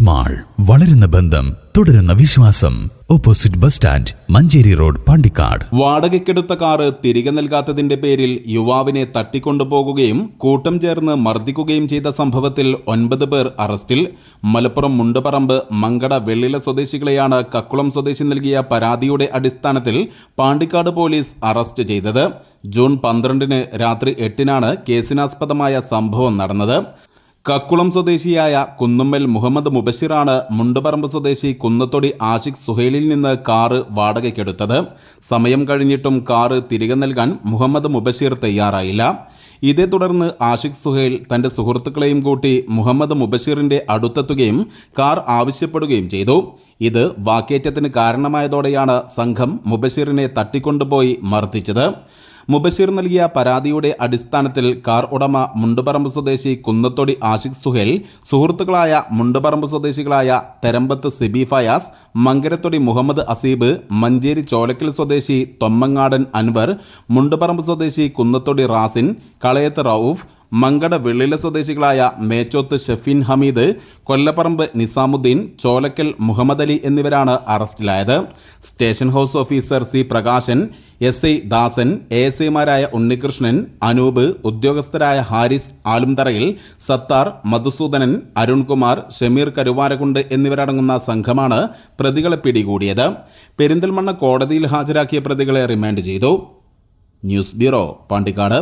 Mall വളരുന്ന ബന്ധം തുടരുന്ന വിശ്വാസം. Opposite bus stand Manjeri road Pandikkad. വാടകയ്ക്കെടുത്ത car തിരികെ നൽകാത്തതിന്റെ പേരിൽ യുവാവിനെ തട്ടിക്കൊണ്ടുപോകുകയും കൂട്ടം ചേർന്ന് മർദ്ദിക്കുകയും ചെയ്ത സംഭവത്തിൽ ഒൻപത് പേർ അറസ്റ്റിൽ. മലപ്പുറം മുണ്ടുപറമ്പ് മങ്കട വെള്ളില സ്വദേശികളെയാണ് കക്കുളം സ്വദേശി നൽകിയ പരാതിയുടെ അടിസ്ഥാനത്തിൽ പാണ്ടിക്കാട് പോലീസ് അറസ്റ്റ് ചെയ്തത്. ജൂൺ പന്ത്രണ്ടിന് രാത്രി എട്ടിനാണ് കേസിനാസ്പദമായ സംഭവം നടന്നത്. കക്കുളം സ്വദേശിയായ കുന്നുമ്മൽ മുഹമ്മദ് മുബഷിറാണ് മുണ്ടുപറമ്പ് സ്വദേശി കുന്നത്തൊടി ആഷിഖ് സുഹേലിൽ നിന്ന് കാറ് വാടകയ്ക്കെടുത്തത്. സമയം കഴിഞ്ഞിട്ടും കാറ് തിരികെ നൽകാൻ മുഹമ്മദ് മുബഷീർ തയ്യാറായില്ല. ഇതേ തുടർന്ന് ആഷിഖ് സുഹേൽ തന്റെ സുഹൃത്തുക്കളെയും കൂട്ടി മുഹമ്മദ് മുബഷീറിന്റെ അടുത്തെത്തുകയും കാർ ആവശ്യപ്പെടുകയും ചെയ്തു. ഇത് വാക്കേറ്റത്തിന് കാരണമായതോടെയാണ് സംഘം മുബഷീറിനെ തട്ടിക്കൊണ്ടുപോയി മർദ്ദിച്ചത്. മുബഷീർ നൽകിയ പരാതിയുടെ അടിസ്ഥാനത്തിൽ കാർ ഉടമ മുണ്ടുപറമ്പ് സ്വദേശി കുന്നത്തൊടി ആഷിഖ് സുഹേൽ സുഹൃത്തുക്കളായ മുണ്ടുപറമ്പ് സ്വദേശികളായ തെരമ്പത്ത് സിബി ഫയാസ് മങ്കരത്തൊടി മുഹമ്മദ് അസീബ് മഞ്ചേരി ചോലക്കൽ സ്വദേശി തൊമ്മങ്ങാടൻ അൻവർ മുണ്ടുപറമ്പ് സ്വദേശി കുന്നത്തൊടി റാസിൻ കളയത്ത് റൌഫ് മങ്കട വെള്ളില സ്വദേശികളായ മേച്ചോത്ത് ഷെഫീൻ ഹമീദ് കൊല്ലപ്പറമ്പ് നിസാമുദ്ദീൻ ചോലക്കൽ മുഹമ്മദ് അലി എന്നിവരാണ് അറസ്റ്റിലായത്. Station house officer C Prakashan S I Dasan A S ഐമാരായ ഉണ്ണികൃഷ്ണൻ അനൂപ് ഉദ്യോഗസ്ഥരായ ഹാരിസ് ആലുംതറയിൽ സത്താർ മധുസൂദനൻ അരുൺകുമാർ ഷമീർ കരുവാരകുണ്ട് എന്നിവരടങ്ങുന്ന സംഘമാണ് പ്രതികളെ പിടികൂടിയത്. പെരിന്തൽമണ്ണ കോടതിയിൽ ഹാജരാക്കിയ പ്രതികളെ റിമാൻഡ് ചെയ്തു. News bureau Pandikkad.